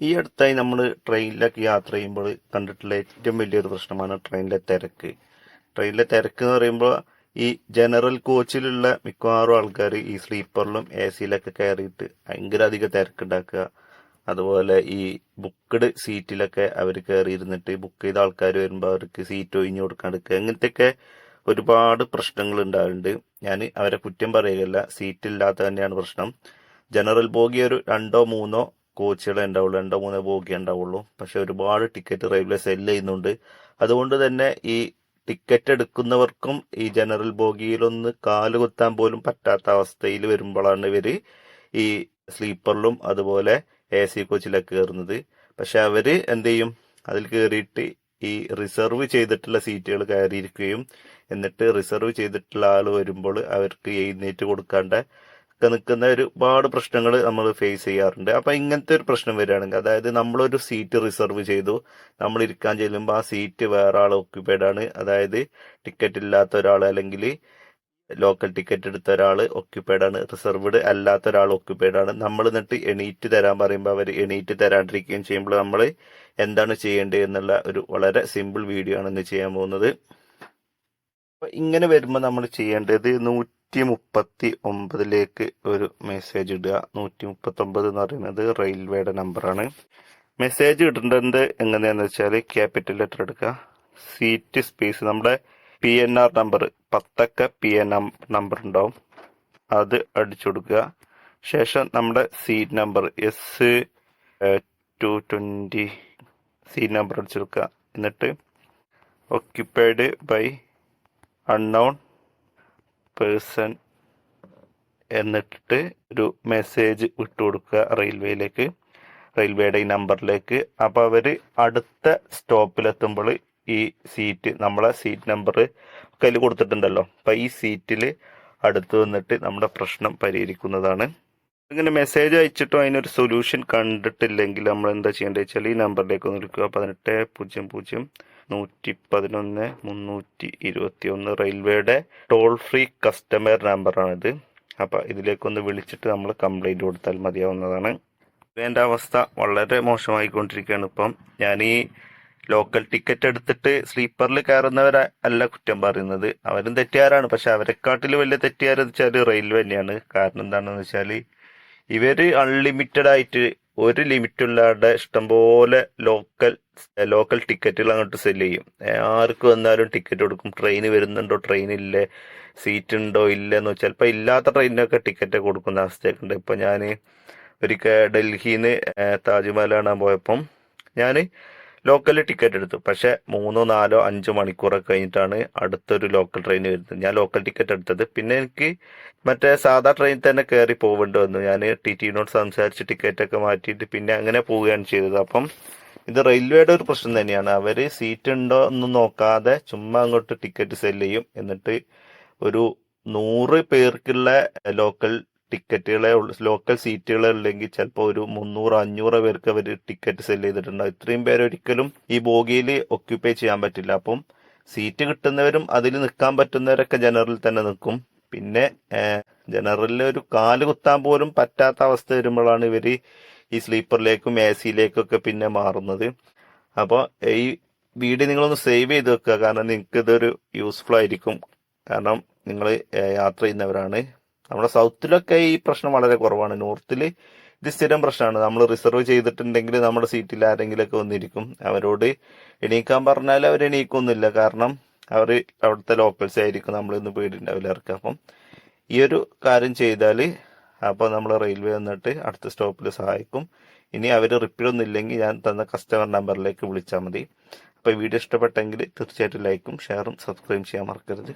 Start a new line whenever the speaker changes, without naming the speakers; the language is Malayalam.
ഈ അടുത്തായി നമ്മൾ ട്രെയിനിലൊക്കെ യാത്ര ചെയ്യുമ്പോൾ കണ്ടിട്ടുള്ള ഏറ്റവും വലിയൊരു പ്രശ്നമാണ് ട്രെയിനിലെ തിരക്ക്. ട്രെയിനിലെ തിരക്ക് എന്ന് പറയുമ്പോൾ ഈ ജനറൽ കോച്ചിലുള്ള മിക്കവാറും ആൾക്കാർ ഈ സ്ലീപ്പറിലും എ സിയിലൊക്കെ കയറിയിട്ട് ഭയങ്കര അധികം തിരക്കുണ്ടാക്കുക അതുപോലെ ഈ ബുക്ക്ഡ് സീറ്റിലൊക്കെ അവർ കയറി ഇരുന്നിട്ട് ബുക്ക് ചെയ്ത ആൾക്കാർ വരുമ്പോൾ അവർക്ക് സീറ്റ് ഒഴിഞ്ഞു കൊടുക്കാണ്ടിരിക്കുക. അങ്ങനത്തെയൊക്കെ ഒരുപാട് പ്രശ്നങ്ങൾ ഉണ്ടാവുന്നുണ്ട്. ഞാൻ അവരെ കുറ്റം പറയുകയല്ല സീറ്റ് ഇല്ലാത്ത തന്നെയാണ് പ്രശ്നം. ജനറൽ ബോഗി ഒരു രണ്ടോ മൂന്നോ കോച്ചുകളെ ഉണ്ടാവുള്ളൂ രണ്ടോ മൂന്നോ ബോഗി ഉണ്ടാവുള്ളൂ. പക്ഷെ ഒരുപാട് ടിക്കറ്റ് റെയിൽവേ സെൽ ചെയ്യുന്നുണ്ട്. അതുകൊണ്ട് തന്നെ ഈ ടിക്കറ്റ് എടുക്കുന്നവർക്കും ഈ ജനറൽ ബോഗിയിലൊന്ന് കാൽ കുത്താൻ പോലും പറ്റാത്ത അവസ്ഥയിൽ വരുമ്പോഴാണ് ഇവർ ഈ സ്ലീപ്പറിലും അതുപോലെ എ സി കോച്ചിലൊക്കെ കയറുന്നത്. പക്ഷെ അവർ എന്ത് ചെയ്യും? അതിൽ കയറിയിട്ട് ഈ റിസർവ് ചെയ്തിട്ടുള്ള സീറ്റുകൾ കയറിയിരിക്കുകയും എന്നിട്ട് റിസർവ് ചെയ്തിട്ടുള്ള ആൾ വരുമ്പോൾ അവർക്ക് എഴുന്നേറ്റ് കൊടുക്കാണ്ട് ഒക്കെ നിൽക്കുന്ന ഒരുപാട് പ്രശ്നങ്ങൾ നമ്മൾ ഫേസ് ചെയ്യാറുണ്ട്. അപ്പൊ ഇങ്ങനത്തെ ഒരു പ്രശ്നം വരികയാണെങ്കിൽ അതായത് നമ്മളൊരു സീറ്റ് റിസർവ് ചെയ്തു. നമ്മൾ ഇരിക്കാൻ ചെല്ലുമ്പോൾ ആ സീറ്റ് വേറെ ആൾ ഓക്യുപൈഡ് ആണ്. അതായത് ടിക്കറ്റ് ഇല്ലാത്ത ഒരാൾ അല്ലെങ്കിൽ ലോക്കൽ ടിക്കറ്റ് എടുത്ത ഒരാൾ ഓക്യുപൈഡ് ആണ്. റിസർവ്ഡ് അല്ലാത്ത ഒരാൾ ഓക്യുപൈഡ് ആണ്. നമ്മൾ എന്നിട്ട് എണീറ്റ് തരാൻ പറയുമ്പോൾ അവർ എണീറ്റ് തരാണ്ടിരിക്കുകയും ചെയ്യുമ്പോൾ നമ്മൾ എന്താണ് ചെയ്യേണ്ടത് എന്നുള്ള ഒരു വളരെ സിമ്പിൾ വീഡിയോ ആണ് ഇന്ന് ചെയ്യാൻ പോകുന്നത്. ഇങ്ങനെ വരുമ്പോൾ നമ്മൾ ചെയ്യേണ്ടത് നൂറ്റി മുപ്പത്തി ഒമ്പതിലേക്ക് ഒരു മെസ്സേജ് ഇടുക. നൂറ്റി മുപ്പത്തി ഒമ്പത് എന്ന് പറയുന്നത് റെയിൽവേയുടെ നമ്പറാണ് മെസ്സേജ് ഇടേണ്ടത് എങ്ങനെയാന്ന് വെച്ചാൽ ക്യാപിറ്റൽ ലെറ്റർ എടുക്കുക. സീറ്റ് സ്പേസ് നമ്മുടെ പി എൻ ആർ നമ്പർ പത്തക്ക പി എൻ നമ്പർ ഉണ്ടാവും. അത് അടിച്ചു കൊടുക്കുക. ശേഷം നമ്മുടെ seat number S two twenty seat number അടിച്ചു കൊടുക്കുക. എന്നിട്ട് ഒക്യുപ്പൈഡ് ബൈ അൺനോൺ പേഴ്സൺ എന്നിട്ടിട്ട് ഒരു മെസ്സേജ് വിട്ടു കൊടുക്കുക റെയിൽവേയിലേക്ക് റെയിൽവേയുടെ ഈ നമ്പറിലേക്ക് അപ്പോൾ അവർ അടുത്ത സ്റ്റോപ്പിലെത്തുമ്പോൾ ഈ സീറ്റ് നമ്മളെ സീറ്റ് നമ്പർ കയ്യിൽ കൊടുത്തിട്ടുണ്ടല്ലോ. അപ്പം ഈ സീറ്റിൽ അടുത്ത് വന്നിട്ട് നമ്മുടെ പ്രശ്നം പരിഹരിക്കുന്നതാണ്. ഇങ്ങനെ മെസ്സേജ് അയച്ചിട്ടും അതിനൊരു സൊല്യൂഷൻ കണ്ടിട്ടില്ലെങ്കിൽ നമ്മൾ എന്താ ചെയ്യേണ്ടത് വെച്ചാൽ ഈ നമ്പറിലേക്ക് ഒന്ന് വിളിക്കുക പതിനെട്ട് പൂജ്യം പൂജ്യം. നൂറ്റി പതിനൊന്ന് മുന്നൂറ്റി ഇരുപത്തി ഒന്ന് റെയിൽവേയുടെ ടോൾ ഫ്രീ കസ്റ്റമർ നമ്പറാണിത് അപ്പം ഇതിലേക്കൊന്ന് വിളിച്ചിട്ട് നമ്മൾ കംപ്ലൈന്റ് കൊടുത്താൽ മതിയാവുന്നതാണ്. ഇതിന്റെ അവസ്ഥ വളരെ മോശമായിക്കൊണ്ടിരിക്കുകയാണ് ഇപ്പം. ഞാൻ ഈ ലോക്കൽ ടിക്കറ്റ് എടുത്തിട്ട് സ്ലീപ്പറിൽ കയറുന്നവരെ അല്ല കുറ്റം പറയുന്നത്. അവരും തെറ്റുകാരാണ് പക്ഷെ അവരെക്കാട്ടിൽ വലിയ തെറ്റുകാരെന്ന് വെച്ചാൽ റെയിൽവേ തന്നെയാണ്. കാരണം എന്താണെന്ന് വെച്ചാൽ ഇവർ അൺലിമിറ്റഡ് ആയിട്ട് ഒരു ലിമിറ്റില്ലാതെ ഇഷ്ടംപോലെ ലോക്കൽ ലോക്കൽ ടിക്കറ്റുകൾ അങ്ങോട്ട് സെൽ ചെയ്യും. ആർക്ക് വന്നാലും ടിക്കറ്റ് കൊടുക്കും. ട്രെയിൻ വരുന്നുണ്ടോ? ട്രെയിൻ ഇല്ലേ? സീറ്റ് ഉണ്ടോ? ഇല്ലെന്ന്? ചിലപ്പോൾ ഇല്ലാത്ത ട്രെയിനിനൊക്കെ ടിക്കറ്റ് കൊടുക്കുന്ന അവസ്ഥയൊക്കെ ഉണ്ട് ഇപ്പം ഞാൻ ഒരിക്കൽ ഡൽഹിയിൽ നിന്ന് താജ്മഹൽ കാണാൻ പോയപ്പം ഞാൻ ലോക്കൽ ടിക്കറ്റ് എടുത്തു. പക്ഷെ മൂന്നോ നാലോ അഞ്ചോ മണിക്കൂറൊക്കെ കഴിഞ്ഞിട്ടാണ് അടുത്തൊരു ലോക്കൽ ട്രെയിൻ വരുന്നത്. ഞാൻ ലോക്കൽ ടിക്കറ്റ് എടുത്തത്. പിന്നെ എനിക്ക് മറ്റേ സാധാ ട്രെയിൻ തന്നെ കയറി പോകേണ്ടി വന്നു. ഞാൻ ടി ടിനോട് സംസാരിച്ച് ടിക്കറ്റൊക്കെ മാറ്റിയിട്ട് പിന്നെ അങ്ങനെ പോവുകയാണ് ചെയ്തത്. അപ്പം ഇത് റെയിൽവേയുടെ ഒരു പ്രശ്നം തന്നെയാണ്. അവർ സീറ്റ് ഉണ്ടോ എന്ന് നോക്കാതെ ചുമ്മാ അങ്ങോട്ട് ടിക്കറ്റ് സെല്ല് ചെയ്യും. എന്നിട്ട് ഒരു നൂറ് പേർക്കുള്ള ലോക്കൽ ടിക്കറ്റുകളെ ലോക്കൽ സീറ്റുകളെ ഉള്ളെങ്കിൽ ചിലപ്പോൾ ഒരു മുന്നൂറ് അഞ്ഞൂറ് പേർക്ക് അവർ ടിക്കറ്റ് സെൽ ചെയ്തിട്ടുണ്ടാവും ഇത്രയും പേര് ഒരിക്കലും ഈ ബോഗിയിൽ ഒക്യുപ്പൈ ചെയ്യാൻ പറ്റില്ല. അപ്പം സീറ്റ് കിട്ടുന്നവരും അതിൽ നിൽക്കാൻ പറ്റുന്നവരൊക്കെ ജനറലിൽ തന്നെ നിൽക്കും. പിന്നെ ജനറലിൽ ഒരു കാൽ കുത്താൻ പോലും പറ്റാത്ത അവസ്ഥ വരുമ്പോഴാണ് ഇവർ ഈ സ്ലീപ്പറിലേക്കും എ സിയിലേക്കൊക്കെ പിന്നെ മാറുന്നത്. അപ്പോൾ ഈ വീഡിയോ നിങ്ങളൊന്ന് സേവ് ചെയ്ത് വെക്കുക. കാരണം നിങ്ങൾക്ക് ഇതൊരു യൂസ്ഫുൾ ആയിരിക്കും. കാരണം നിങ്ങൾ യാത്ര ചെയ്യുന്നവരാണ്. നമ്മുടെ സൗത്തിലൊക്കെ ഈ പ്രശ്നം വളരെ കുറവാണ്. നോർത്തിൽ ഇത് സ്ഥിരം പ്രശ്നമാണ്. നമ്മൾ റിസർവ് ചെയ്തിട്ടുണ്ടെങ്കിൽ നമ്മുടെ സീറ്റിൽ ആരെങ്കിലുമൊക്കെ വന്നിരിക്കും. അവരോട് എണീക്കാൻ പറഞ്ഞാൽ അവർ എണീക്കൊന്നുമില്ല. കാരണം അവർ അവിടുത്തെ ലോക്കൽസ് ആയിരിക്കും. നമ്മളിന്ന് പേടിണ്ടാവില്ല അവർക്ക്. അപ്പം ഈ ഒരു കാര്യം ചെയ്താൽ അപ്പോൾ നമ്മൾ റെയിൽവേ വന്നിട്ട് അടുത്ത സ്റ്റോപ്പിൽ സഹായിക്കും. ഇനി അവർ റിപ്പീറ്റ് ഒന്നും ഇല്ലെങ്കിൽ ഞാൻ തന്ന കസ്റ്റമർ നമ്പറിലേക്ക് വിളിച്ചാൽ മതി. അപ്പോൾ വീഡിയോ ഇഷ്ടപ്പെട്ടെങ്കിൽ തീർച്ചയായിട്ടും ലൈക്കും ഷെയറും സബ്സ്ക്രൈബ് ചെയ്യാൻ മറക്കരുത്.